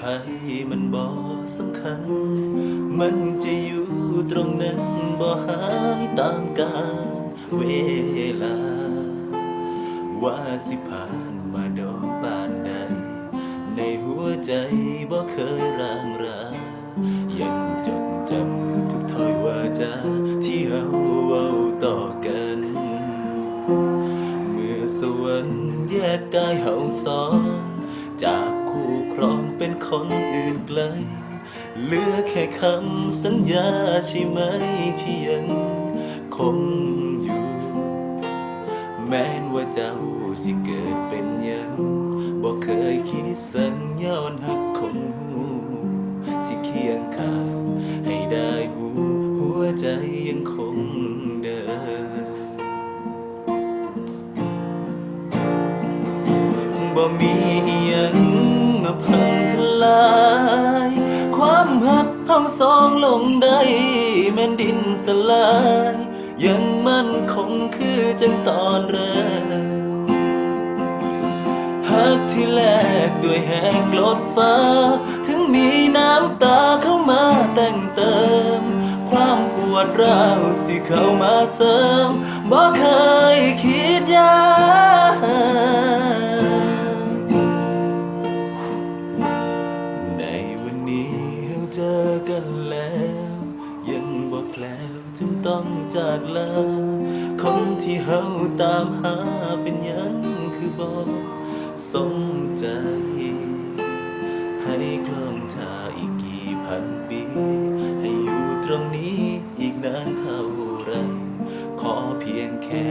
ภัยมันบ่สำคัญ มันจะอยู่ตรงนั้นบ่หายตามกาลเวลา ว่าสิผ่านมาดอกบานใด ในหัวใจบ่เคยร่างรา ยังจดจำทุกถ้อยวาจาที่เฮาเว้าต่อกัน เมื่อสวรรค์แยกกายเฮาสองจาก ครองเป็นคนอื่นไกลเหลือแค่คำสัญญาใช่ไหมที่ยังคงอยู่ แม้นว่าเจ้าสิเกิดเป็นยังบอกเคยคิดสัญญาณหักคนหูสิเคียงข้างให้ได้หูหัวใจยังคงเดินบ่มี หักเฮาสองลงได้แม่นดินสลาย ยังมั่นคงคือจังตอนแรกหักที่แลกด้วยแหงกลดฟ้า ถึงมีน้ำตาเข้ามาแต่งเติม ความปวดร้าวสิเข้ามาเสริมบ่เคยคิดยาก จึงต้องจากลา คนที่เฮาตามหาเป็นยังคือบอกสมใจ ให้คล้องทาอีกกี่พันปี ให้อยู่ตรงนี้อีกนานเท่าไร ขอเพียงแค่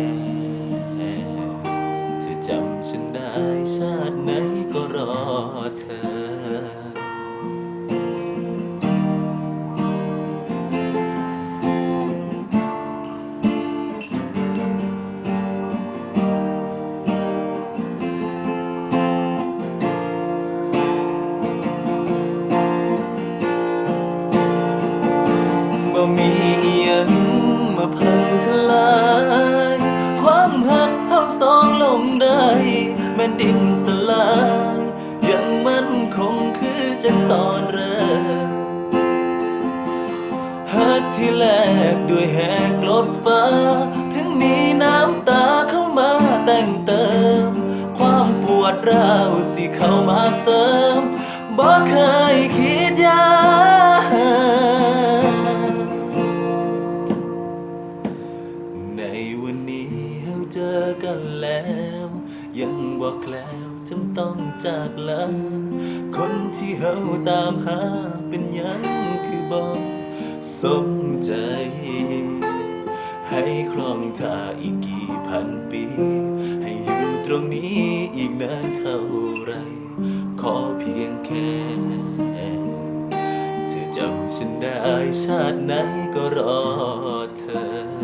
เธอจำฉันได้ชาติไหนก็รอเธอ บ่มีอิหยังมาพังทลายความหักเฮาสองลงได้แม่นดินสลายยังมั่นคงคือจังตอนแรกหักที่แลกด้วยแหกลดฟ้า ถึงมีน้ำตาเข้ามาแต่งเติม ความปวดร้าวสิเข้ามาเสริมบ่เคยคิดันแล้ว ยังบอกแล้วจำต้องจากลาคนที่เฮาตามหาเป็นยังคือบอกสมใจ ให้ครองท่าอีกกี่พันปี ให้อยู่ตรงนี้อีกนานเท่าไร ขอเพียงแค่เธอจำฉันได้ชาติไหนก็รอเธอ